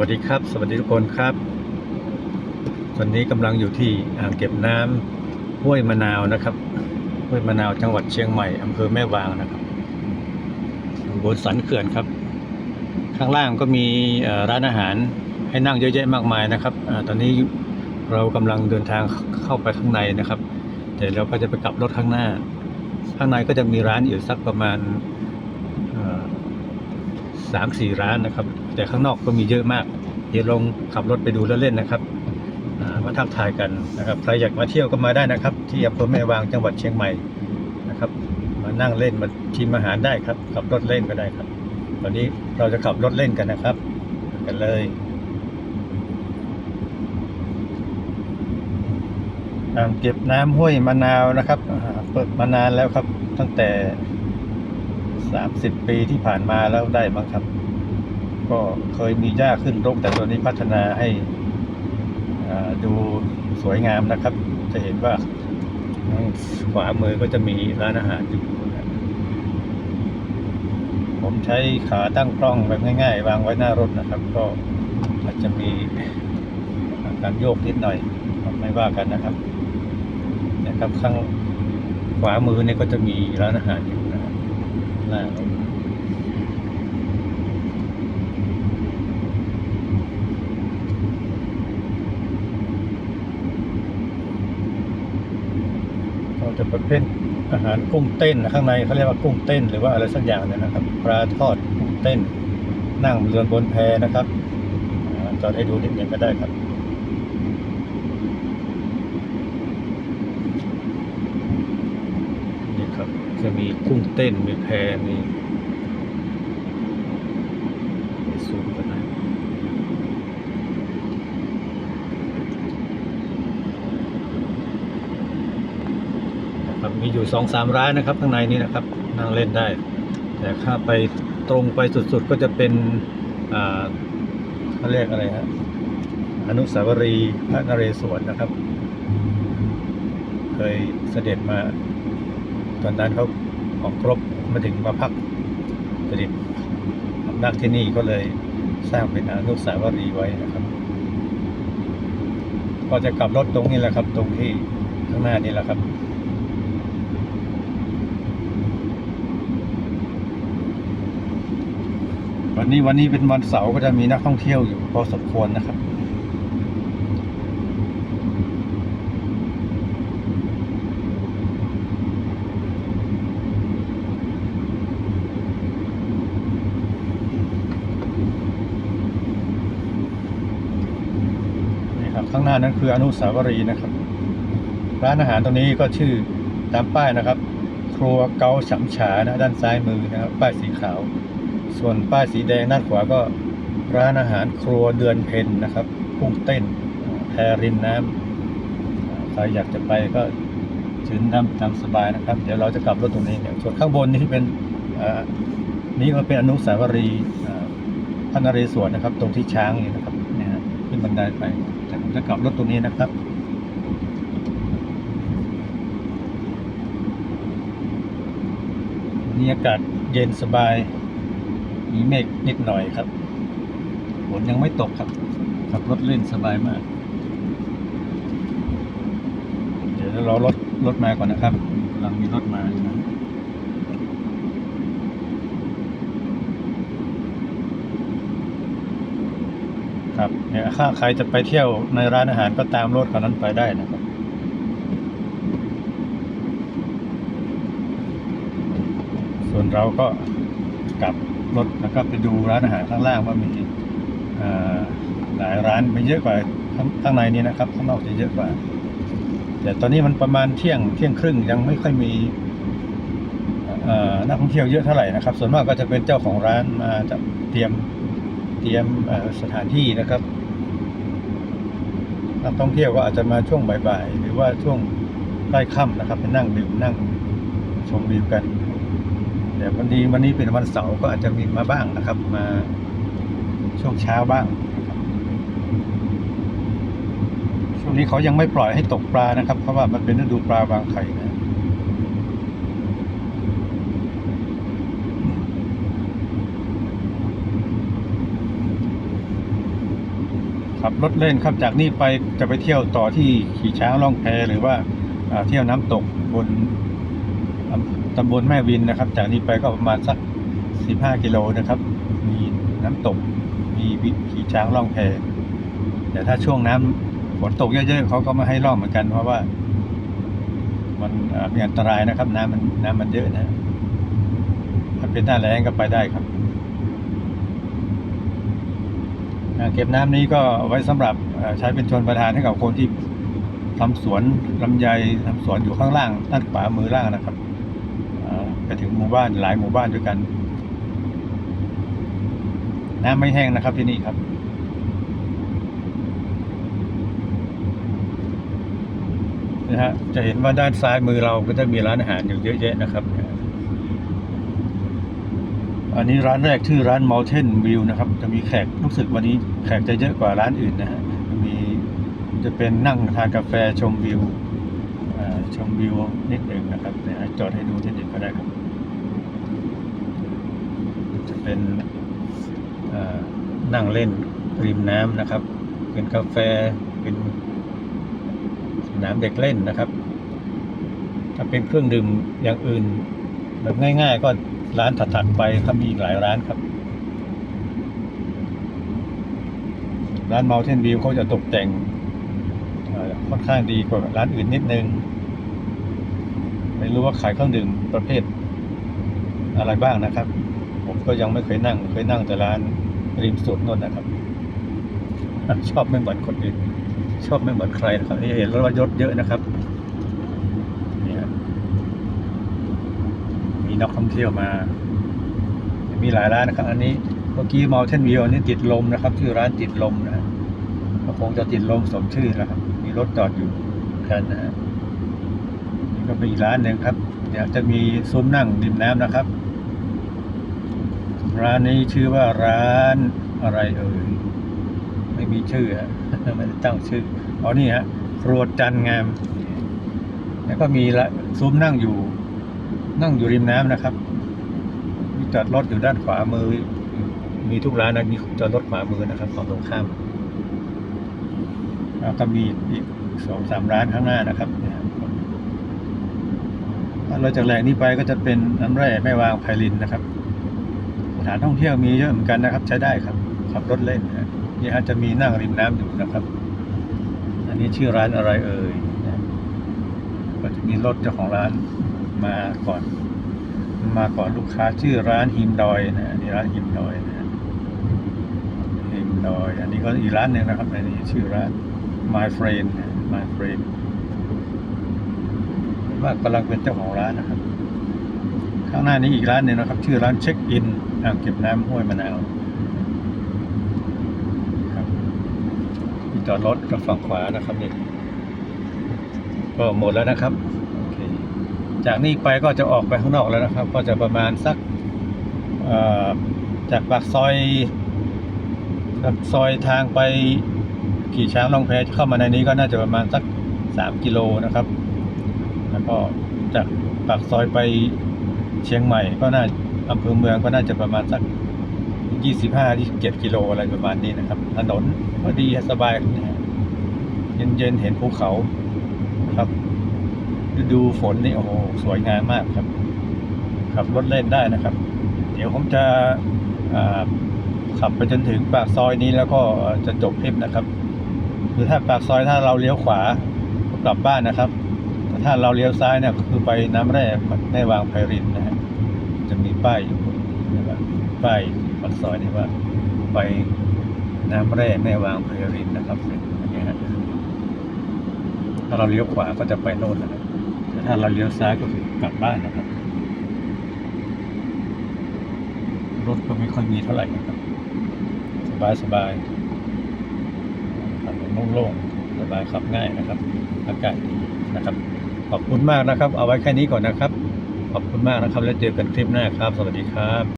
วัสดีครับ สวัสดีทุกคนครับ ตอนนี้กำลังอยู่ที่อ่างเก็บน้ำห้วยมะนาวนะครับห้วยมะนาวจังหวัดเชียงใหม่อำเภอแม่วางนะครับบนสันเขื่อนครับ ข้างล่างก็มีร้านอาหารให้นั่งเยอะแยะมากมายนะครับอตอนนี้เรากำลังเดินทางเข้าไปข้างในนะครับเดี๋ยวเราก็จะไปกลับรถข้างหน้า ข้างในก็จะมีร้านอยู่สักประมาณสามสี่ร้านนะครับ แต่ข้างนอกก็มีเยอะมากเดี๋ยวลองขับรถไปดูแลเล่นนะครับมาทักทายกันนะครับใครอยากมาเที่ยวก็มาได้นะครับ ที่อำเภอแม่วางจังหวัดเชียงใหม่นะครับ มานั่งเล่นมาชิมอาหารได้ครับ ขับรถเล่นก็ได้ครับตอนนี้เราจะขับรถเล่นกันนะครับ กันเลยอ่างเก็บน้ำห้วยมะนาวนะครับเปิดมานานแล้วครับ ตั้งแต่ 30 ปีที่ผ่านมาแล้วได้มั้งครับ ก็เคยมีหญ้าขึ้นรกแต่ตัวนี้พัฒนาให้ดูสวยงามนะครับ จะเห็นว่าทางขวามือก็จะมีร้านอาหารอยู่ผมใช้ขาตั้งกล้องแบบง่ายๆ วางไว้หน้ารถนะครับ ก็อาจจะมีการโยกนิดหน่อยไม่ว่ากันนะครับนะครับข้างขวามือเนี่ยก็จะมีร้านอาหารอยู่นะครับหน้ารถ ก็ จะประเภทอาหารกุ้งเต้นข้างในเขาเรียกว่ากุ้งเต้นหรือว่าอะไรสักอย่างเนี่ยนะครับ ปลาทอดกุ้งเต้น นั่งเรือบนแพนะครับจอดให้ดูนิดหนึ่งก็ได้ครับนี่ครับจะมีกุ้งเต้นมีแพมีซูมกันนะ นะ ครับมีอยู่สองสามร้านนะครับข้างในนี้นะครับนั่งเล่นได้ แต่ถ้าไปตรงไปสุดๆก็จะเป็นอ่าเขาเรียกอะไรฮะอนุสาวรีย์พระนเรศวรนะครับ เคยเสด็จมา ตอนนั้นเขาออกครบมาถึงมาพักเสด็จสำนักที่นี่ก็เลยสร้างเป็นอนุสาวรีย์ไว้นะครับ ก็จะกลับรถตรงนี้แหละครับ ตรงที่ข้างหน้านี่แหละครับ วันนี้วันนี้เป็นวันเสาร์ก็จะมีนักท่องเที่ยวอยู่พอสมควรนะครับ นี่ครับข้างหน้านั้นคืออนุสาวรีย์นะครับ ร้านอาหารตรงนี้ก็ชื่อตามป้ายนะครับ ครัวเกาฉำฉานะด้านซ้ายมือนะครับ ป้ายสีขาว ส่วนป้ายสีแดงด้านขวาก็ร้านอาหารครัวเดือนเพ็ญนะครับกุ้งเต้นแพริมน้ำใครอยากจะไปก็ชื้นน้ำตามสบายนะครับ เดี๋ยวเราจะกลับรถตรงนี้เนี่ยส่วนข้างบนนี่ที่เป็นนี่ก็เป็นอนุสาวรีย์อ่าพระนเรศวรนะครับ ตรงที่ช้างนี่นะครับเนี่ยฮะขึ้นบันไดไป แต่ผมจะกลับรถตรงนี้นะครับนี่อากาศเย็นสบาย มีเมฆนิดหน่อยครับฝนยังไม่ตกครับ ขับรถเล่นสบายมาก เดี๋ยวเรารถรถมาก่อนนะครับกำลังมีรถมานะเนี่ยถ้าใครจะไปเที่ยวในร้านอาหารก็ตามรถคันนั้นไปได้นะครับส่วนเราก็กลับ รถแล้วก็ไปดูร้านอาหารข้างล่างว่ามีหลายร้านไปเยอะกว่าข้างในนี้นะครับข้างนอกจะเยอะกว่า แต่ตอนนี้มันประมาณเที่ยงเที่ยงครึ่งยังไม่ค่อยมีนักท่องเที่ยวเยอะเท่าไหร่นะครับ ส่วนมากก็จะเป็นเจ้าของร้านมาจะเตรียมเตรียมสถานที่นะครับนักท่องเที่ยวก็อาจจะมาช่วงบ่ายๆหรือว่าช่วงใกล้ค่ำนะครับไปนั่งดื่มนั่งชมวิวกัน แต่วันนี้วันนี้เป็นวันเสาร์ก็อาจจะมีมาบ้างนะครับ มาช่วงเช้าบ้าง ช่วงนี้เขายังไม่ปล่อยให้ตกปลานะครับ เพราะว่ามันเป็นฤดูปลาวางไข่นะขับรถเล่นครับจากนี่ไปจะไปเที่ยวต่อที่ขี่ช้างล่องแพหรือว่าเที่ยวน้ำตกบน ตำบลแม่วินนะครับ จากนี้ไปก็ประมาณสัก 15 กิโลนะครับ มีน้ำตก มีวิขี่ช้างล่องแพแต่ถ้าช่วงน้ำฝนตกเยอะๆเขาก็ไม่ให้ล่องเหมือนกัน เพราะว่า มันมีอันตรายนะครับ น้ำมันน้ำมันเยอะนะถ้าเป็นหน้าแล้งก็ไปได้ครับเก็บน้ำนี้ก็ไว้สำหรับใช้เป็นชนประทานให้กับคนที่ทำสวนลำไยทำสวนอยู่ข้างล่างด้านขวามือล่างนะครับ ไปถึงหมู่บ้านหลายหมู่บ้านด้วยกันน้ำไม่แห้งนะครับที่นี่ครับ นะฮะจะเห็นว่าด้านซ้ายมือเราก็จะมีร้านอาหารอยู่เยอะแยะนะครับ อันนี้ร้านแรกชื่อร้าน Mountain View นะครับ จะมีแขกรู้สึกวันนี้แขกจะเยอะกว่าร้านอื่นนะฮะมีจะเป็นนั่งทานกาแฟชมวิว ชมวิวนิดหนึ่งนะครับนะฮะจอดให้ดูนิดหนึ่งก็ได้ครับ จะเป็นนั่งเล่นริมน้ำนะครับ เป็นกาแฟเป็นสนามเด็กเล่นนะครับ ถ้าเป็นเครื่องดื่มอย่างอื่นแบบง่ายๆ ก็ร้านถัดๆไปครับมีหลายร้านครับ ร้าน Mountain View เขาจะตกแต่ง ค่อนข้างดีกว่าร้านอื่นนิดนึง ไม่รู้ว่าขายเครื่องดื่มประเภทอะไรบ้างนะครับ ผมก็ยังไม่เคยนั่ง เคยนั่งแต่ร้านริมสุดนนนะครับ ชอบไม่เหมือนคนอื่น ชอบไม่เหมือนใครนะครับนี่เห็นแล้วว่ายศเยอะนะครับเนี่ยมีนักท่องเที่ยวมา มีหลายร้านนะครับ อันนี้เมื่อกี้ Mountain View อันนี้ติดลมนะครับชื่อร้านติดลมนะคงจะติดลมสมชื่อนะครับ รถจอดอยู่กันนะฮะนี่ก็เป็นอีกร้านหนึ่งครับ เดี๋ยวจะมีซุ้มนั่งริมน้ำนะครับ ร้านนี้ชื่อว่าร้านอะไรเอ่ยไม่มีชื่อฮะไม่ได้ตั้งชื่ออ๋อนี่ฮะครัวจันงาม แล้วก็มีละซุ้มนั่งอยู่ นั่งอยู่ริมน้ำนะครับมีจอดรถอยู่ด้านขวามือ มีทุกร้านนะมีจอดรถขวามือนะครับฝั่งตรงข้าม แล้วก็มีอีกสองสามร้านข้างหน้านะครับเนี่ยถ้าเราจากแหล่งนี้ไปก็จะเป็นน้ำแร่แม่วางไพลินนะครับ สถานท่องเที่ยวมีเยอะเหมือนกันนะครับ ใช้ได้ครับ ขับรถเล่นนะนี่อาจจะมีนั่งริมน้ำอยู่นะครับ อันนี้ชื่อร้านอะไรเอ่ยนะก็จะมีรถเจ้าของร้านมาก่อน มาก่อนลูกค้าชื่อร้านฮิมดอยนะอันนี่ร้านฮิมดอยนะฮิมดอย อันนี้ก็อีกร้านหนึ่งนะครับอันนี้ชื่อร้าน My Friend นะ My Friend ว่ากำลังเป็นเจ้าของร้านนะครับ ข้างหน้านี้อีกร้านหนึ่งนะครับ ชื่อร้านเช็คอินอ่างเก็บน้ำห้วยมะนาวครับที่จอดรถกับฝั่งขวานะครับนี่ก็หมดแล้วนะครับ จากนี้ไปก็จะออกไปข้างนอกแล้วนะครับ ก็จะประมาณสักจากปากซอยจากซอยทางไป ขี่ช้างลองแพเข้ามาในนี้ก็น่าจะประมาณสักสามกิโลนะครับ แล้วก็จากปากซอยไปเชียงใหม่ ก็น่าอำเภอเมืองก็น่าจะประมาณสักยี่สิบห้ายี่สิบเจ็ดกิโลอะไรประมาณนี้นะครับ ถนนก็ดีสบายเย็นๆเห็นภูเขาครับฤดูฝนนี่โอ้โหสวยงามมากครับขับรถเล่นได้นะครับ เดี๋ยวผมจะขับไปจนถึงปากซอยนี้แล้วก็จะจบคลิปนะครับ หรือถ้าปากซอยถ้าเราเลี้ยวขวากลับบ้านนะครับแต่ถ้าเราเลี้ยวซ้ายเนี่ยคือไปน้ำแร่แม่วางไพรินนะฮะจะมีป้ายอยู่นะครับป้ายปากซอยนี่ว่าไปน้ำแร่แม่วางไพรินนะครับอันนี้ฮะถ้าเราเลี้ยวขวาก็จะไปโน่นนะครับแต่ถ้าเราเลี้ยวซ้ายก็คือกลับบ้านนะครับ รถก็ไม่ค่อยมีเท่าไหร่นะครับ สบายสบาย โล่งๆสบายขับง่ายนะครับ อากาศดีนะครับ ขอบคุณมากนะครับ เอาไว้แค่นี้ก่อนนะครับ ขอบคุณมากนะครับ แล้วเจอกันคลิปหน้าครับ สวัสดีครับ